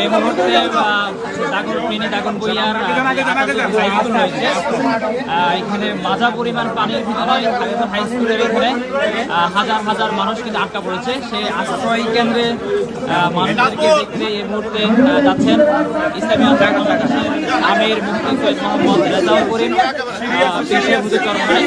এই মুহূর্তে দাগন ট্রেনে দাগন বইয়ার হাই স্কুল রয়েছে। এখানে মাজা পরিমাণ পানির ভিতরে দাগন হাই স্কুলের এখানে হাজার হাজার মানুষ কিন্তু আটকা পড়েছে। সেই আশ্রয় কেন্দ্রে মানুষদেরকে দেখতে এই মুহূর্তে যাচ্ছেন ইসলামী আন্দোলন আমির মুফতি সৈয়দ মোহাম্মদ রেজাউল করিম পেশে হুজুর চরমায়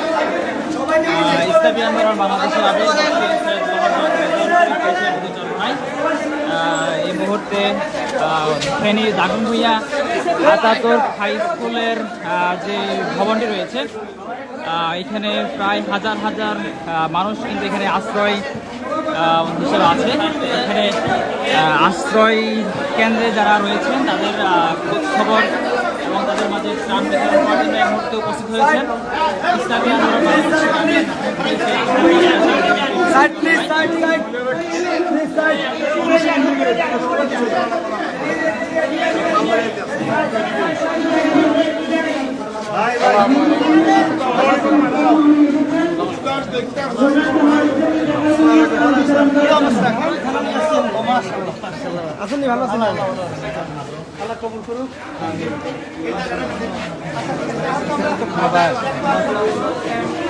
আহ, ইসলামী আন্দোলন বাংলাদেশের আবির মুফতি সৈয়দ মোহাম্মদ রেজাউল করিম পেশে হুজুর চরমায় আহ, এই মুহূর্তে Feni Dagonbhuiyan Ataturk high স্কুলের যে ভবনটি রয়েছে এখানে প্রায় হাজার হাজার মানুষ কিন্তু এখানে আশ্রয় হিসেবে আছে। এখানে আশ্রয় কেন্দ্রে যারা রয়েছেন, তাদের খোঁজ খবর এবং তাদের মাঝে ত্রাণ বিতরণ করার জন্য এই মুহূর্তে উপস্থিত হয়েছেন। ইসলামী আন্দোলন বাংলাদেশের আমির মুফতি সৈয়দ মোহাম্মদ রেজাউল করিম। বান্দি রাখানো তো তাহলে আহ, এটা হচ্ছে দাগনভূঞা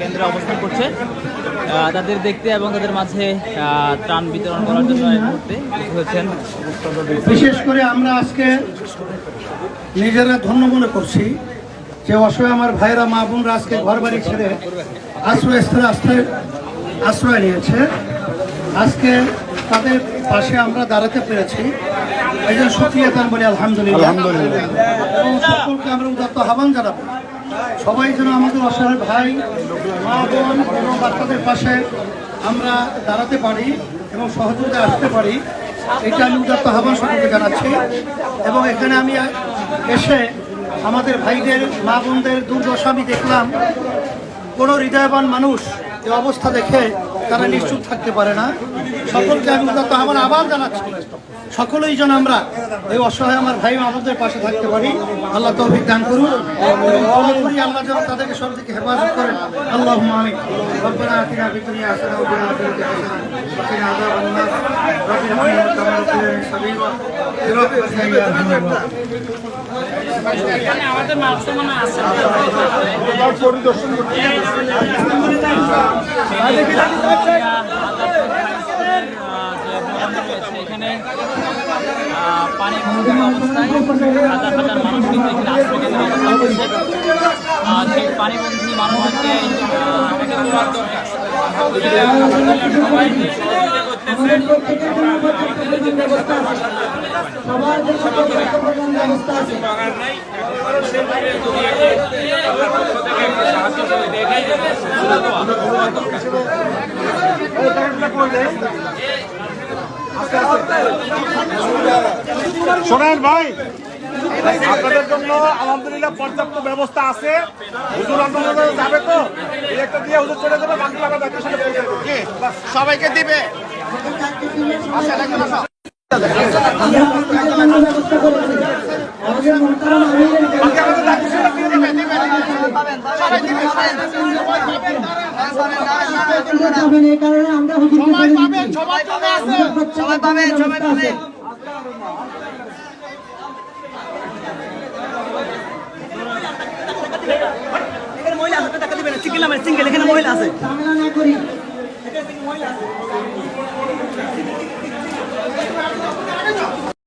কেন্দ্রে অবস্থান করছে। তাদের দেখতে এবং তাদের মাঝে ত্রাণ বিতরণ করার জন্য এই মুহূর্তে উপস্থিত হচ্ছেন বিশেষ করে আমরা আজকে নিজেরা ধন্য মনে করছি যে অসহায় আমার ভাইরা মা বোনরা আজকে ঘর বাড়ি ছেড়ে আশ্রয় আশ্রয়স্থলে আশ্রয় আশ্রয় নিয়েছে। আজকে তাদের পাশে আমরা দাঁড়াতে পেরেছি। একজন জন্য সুক্রিয়া তার বলি আলহামদুলিল্লাহ। আলহামদুলিল্লাহ। এবং সকলকে আমরা উদাত্ত আহ্বান জানাব। সবাই যেন আমাদের অসহায় ভাই, মা, বোন এবং বাচ্চাদের পাশে আমরা দাঁড়াতে পারি এবং সহযোগিতা আসতে পারি, এটা আমি উদাত্ত আহ্বান সকলকে জানাচ্ছি। এবং এখানে আমি এসে আমাদের ভাইদের, মা, বোনদের দুর্দশা আমি দেখলাম। কোনো হৃদয়বান মানুষ এই অবস্থা দেখে তারা নিশ্চুপ থাকতে পারে না। সকলকে আমি উদাত্ত আমার আবার জানাচ্ছি। সকলেই যেন আমরা এই অসহায় আমার ভাই আমাদের পাশে থাকতে পারি। আল্লাহ তো অভিজ্ঞান করুন। করি আল্লাহ যেন তাদেরকে সব থেকে হেফাজত করেন। আল্লাহ মামিক আছে। পরিদর্শন করতে এখানে পানি অবস্থায় হাজার হাজার মানুষ কিন্তু এখানে আশ্রয় কেন্দ্রে অবস্থান আমাদের তোলার দরকার আলহামদুলিল্লাহ সবাই সহযোগিতা করতেছে শোনেন ভাই, আপনাদের জন্য আলহামদুলিল্লাহ পর্যাপ্ত ব্যবস্থা আছে। হুজুর আন্দোলনে যাবে তো একটা দিয়ে হুজুর চলে যাবে, বাকি আমরা দায়িত্ব সবাইকে দিবে। বাকি দায়িত্ব সাথে দিয়ে দেবে পাবেন এই কারণে আমরা হুজুরকে বলে দিচ্ছি। সবাই পাবে সবাই পাবে সবাই পাবে ঝামেলা না করি